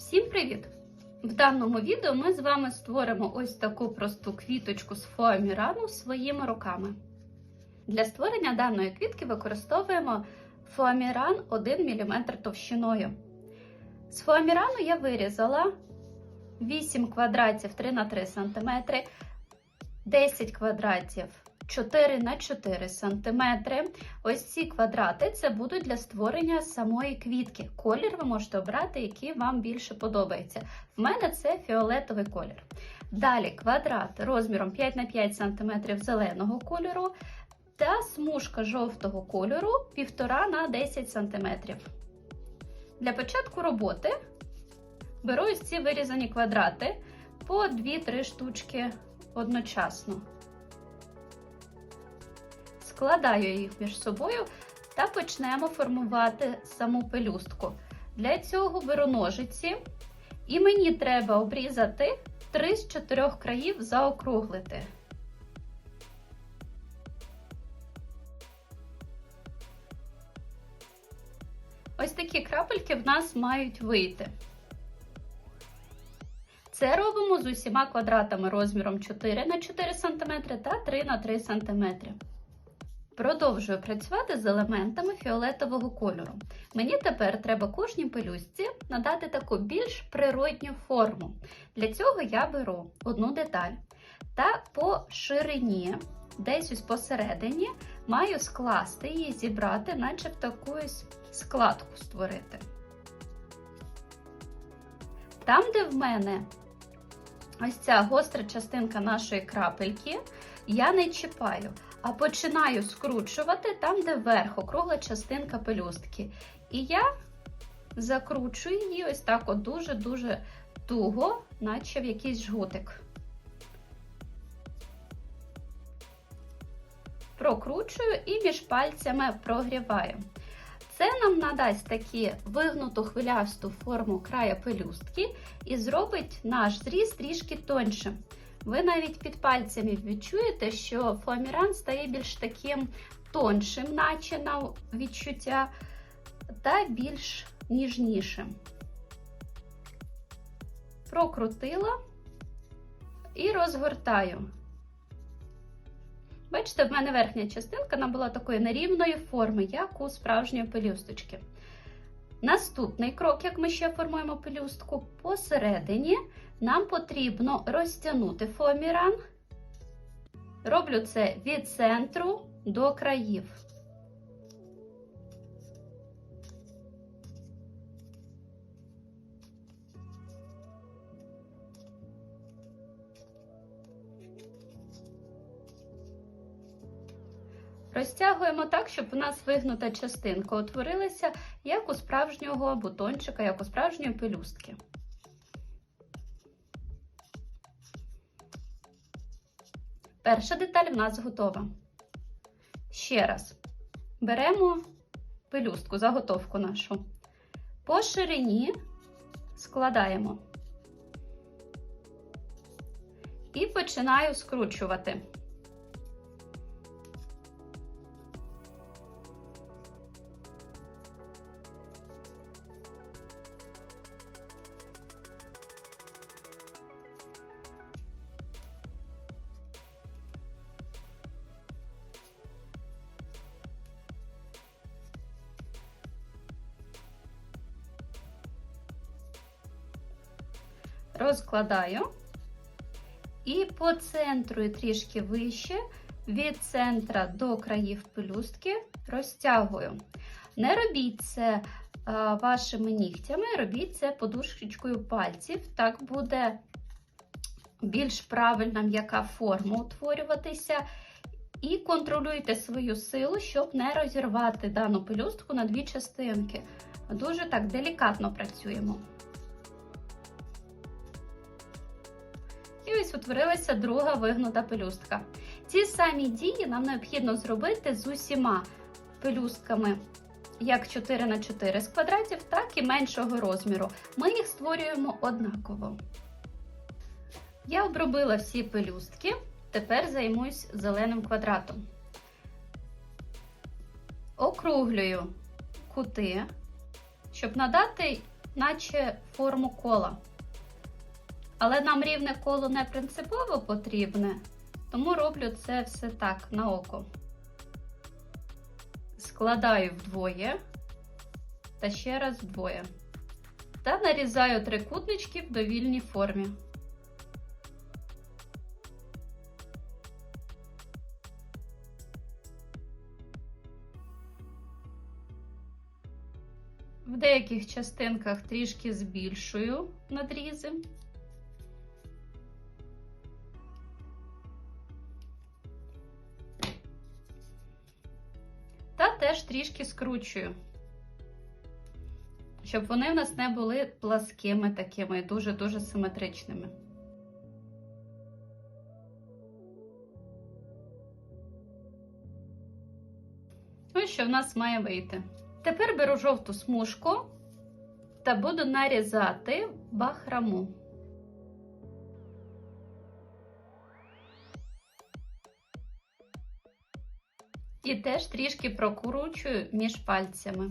Всім привіт! В даному відео ми з вами створимо ось таку просту квіточку з фоамірану своїми руками. Для створення даної квітки використовуємо фоаміран 1 мм товщиною. З фоамірану я вирізала 8 квадратів 3 на 3 см, 10 квадратів 4 на 4 см. Ось ці квадрати це будуть для створення самої квітки. Колір ви можете обрати, який вам більше подобається. В мене це фіолетовий колір. Далі квадрат розміром 5 на 5 см зеленого кольору та смужка жовтого кольору 1,5 на 10 см. Для початку роботи беру ось ці вирізані квадрати по 2-3 штучки одночасно. Складаю їх між собою та почнемо формувати саму пелюстку. Для цього беру ножиці, і мені треба обрізати 3 з 4 країв заокруглити. Ось такі крапельки в нас мають вийти. Це робимо з усіма квадратами розміром 4 на 4 см та 3 на 3 см. Продовжую працювати з елементами фіолетового кольору. Мені тепер треба кожній пелюстці надати таку більш природню форму. Для цього я беру одну деталь та по ширині, десь ось посередині, маю скласти її, зібрати, наче в таку складку створити. Там, де в мене ось ця гостра частинка нашої крапельки, я не чіпаю а починаю скручувати там, де верх, округла частинка пелюстки. І я закручую її ось так от дуже-дуже туго, наче в якийсь жгутик. Прокручую і між пальцями прогріваю. Це нам надасть такі вигнуту хвилясту форму края пелюстки і зробить наш зріз трішки тоншим. Ви навіть під пальцями відчуєте, що фоаміран стає більш таким тоншим, наче на відчуття, та більш ніжнішим. Прокрутила і розгортаю. Бачите, в мене верхня частинка вона була такої нерівної форми, як у справжньої пелюсточки. Наступний крок, як ми ще формуємо пелюстку, посередині нам потрібно розтягнути фоаміран. Роблю це від центру до країв. Розтягуємо так, щоб у нас вигнута частинка утворилася, як у справжнього бутончика, як у справжньої пелюстки. Перша деталь в нас готова. Ще раз беремо пелюстку, заготовку нашу. По ширині складаємо і починаю скручувати. Розкладаю і по центру і трішки вище, від центра до країв пелюстки розтягую. Не робіть це а, вашими нігтями, робіть це подушечкою пальців. Так буде більш правильна м'яка форма утворюватися. І контролюйте свою силу, щоб не розірвати дану пелюстку на дві частинки. Дуже так делікатно працюємо. Ось утворилася друга вигнута пелюстка. Ці самі дії нам необхідно зробити з усіма пелюстками, як 4 на 4 з квадратів, так і меншого розміру. Ми їх створюємо однаково. Я обробила всі пелюстки, тепер займусь зеленим квадратом. Округлюю кути, щоб надати наче форму кола. Але нам рівне коло не принципово потрібне, тому роблю це все так на око. Складаю вдвоє та ще раз вдвоє. Та нарізаю трикутнички в довільній формі. В деяких частинках трішки збільшую надрізи. Теж трішки скручую, щоб вони в нас не були пласкими такими, дуже-дуже симетричними. Ось що в нас має вийти. Тепер беру жовту смужку та буду нарізати бахраму. І теж трішки прокручую між пальцями.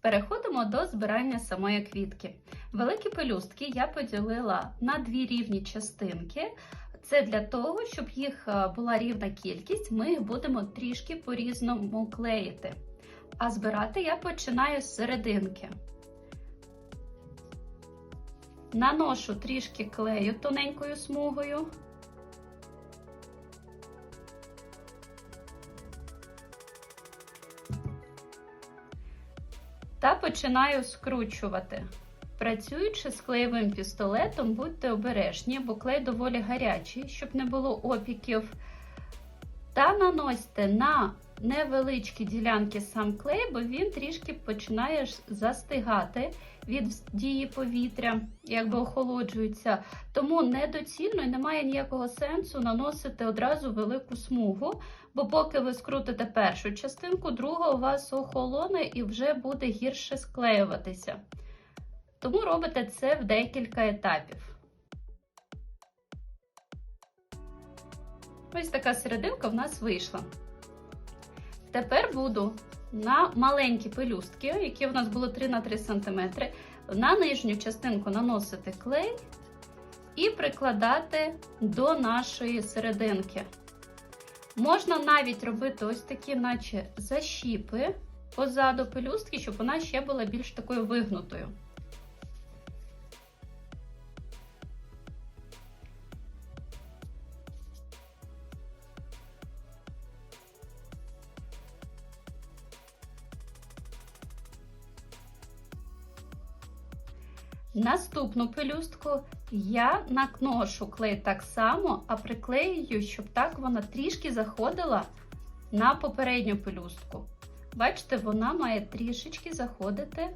Переходимо до збирання самої квітки. Великі пелюстки я поділила на дві рівні частинки. Це для того, щоб їх е, була рівна кількість, ми їх будемо трішки по-різному клеїти. А збирати я починаю з серединки. Наношу трішки клею тоненькою смугою. Та починаю скручувати. Працюючи з клеєвим пістолетом, будьте обережні, бо клей доволі гарячий, щоб не було опіків. Та наносьте на невеличкі ділянки сам клей, бо він трішки починає застигати від дії повітря, якби охолоджується. Тому недоцільно і немає ніякого сенсу наносити одразу велику смугу, бо поки ви скрутите першу частинку, друга у вас охолоне і вже буде гірше склеюватися. Тому робите це в декілька етапів. Ось така серединка в нас вийшла. Тепер буду на маленькі пелюстки, які у нас були 3 на 3 см, на нижню частинку наносити клей і прикладати до нашої серединки. Можна навіть робити ось такі, наче защіпи позаду пелюстки, щоб вона ще була більш такою вигнутою. Наступну пелюстку я накношу клей так само, а приклеюю, щоб так вона трішки заходила на попередню пелюстку. Бачите, вона має трішечки заходити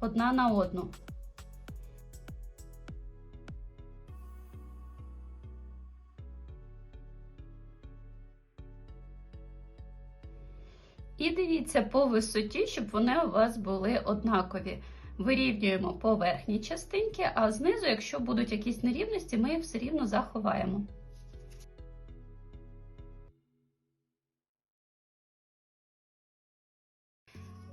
одна на одну. І дивіться по висоті, щоб вони у вас були однакові. Вирівнюємо по верхній частинці, а знизу, якщо будуть якісь нерівності, ми їх все рівно заховаємо.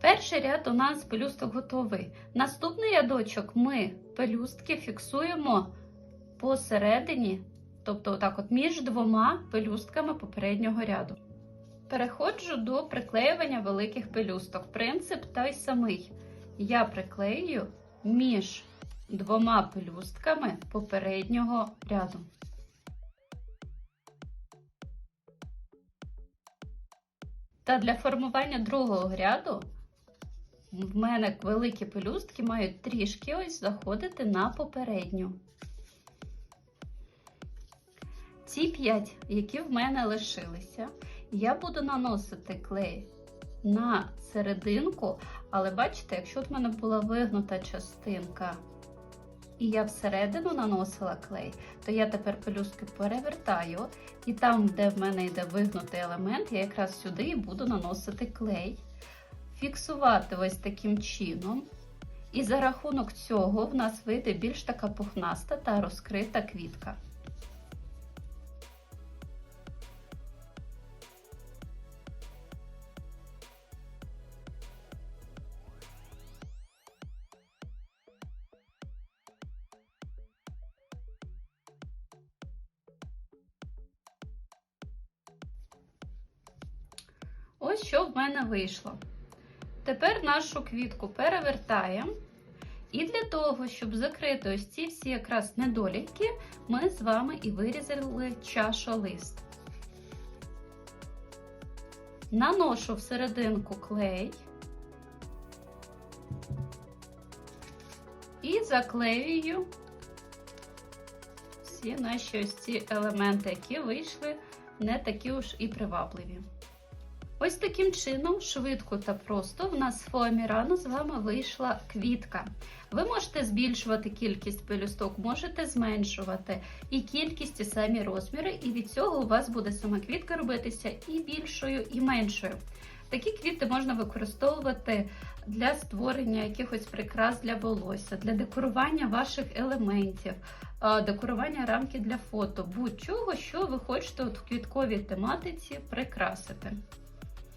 Перший ряд у нас пелюсток готовий. Наступний рядочок ми пелюстки фіксуємо посередині, тобто отак от між двома пелюстками попереднього ряду. Переходжу до приклеювання великих пелюсток. Принцип той самий я приклею між двома пелюстками попереднього ряду. Та для формування другого ряду в мене великі пелюстки мають трішки ось заходити на попередню. Ці п'ять, які в мене лишилися, я буду наносити клей на серединку, але бачите, якщо в мене була вигнута частинка, і я всередину наносила клей, то я тепер пелюстки перевертаю, і там, де в мене йде вигнутий елемент, я якраз сюди і буду наносити клей, фіксувати ось таким чином. І за рахунок цього в нас вийде більш така пухнаста та розкрита квітка. Ось що в мене вийшло. Тепер нашу квітку перевертаємо. І для того, щоб закрити ось ці всі якраз недоліки, ми з вами і вирізали чашолист. Наношу всерединку клей і заклеюю всі наші ось ці елементи, які вийшли не такі уж і привабливі. Ось таким чином, швидко та просто, в нас з фоамірану з вами вийшла квітка. Ви можете збільшувати кількість пелюсток, можете зменшувати і кількість, і самі розміри, і від цього у вас буде сама квітка робитися і більшою, і меншою. Такі квіти можна використовувати для створення якихось прикрас для волосся, для декорування ваших елементів, декорування рамки для фото, будь-чого, що ви хочете в квітковій тематиці прикрасити.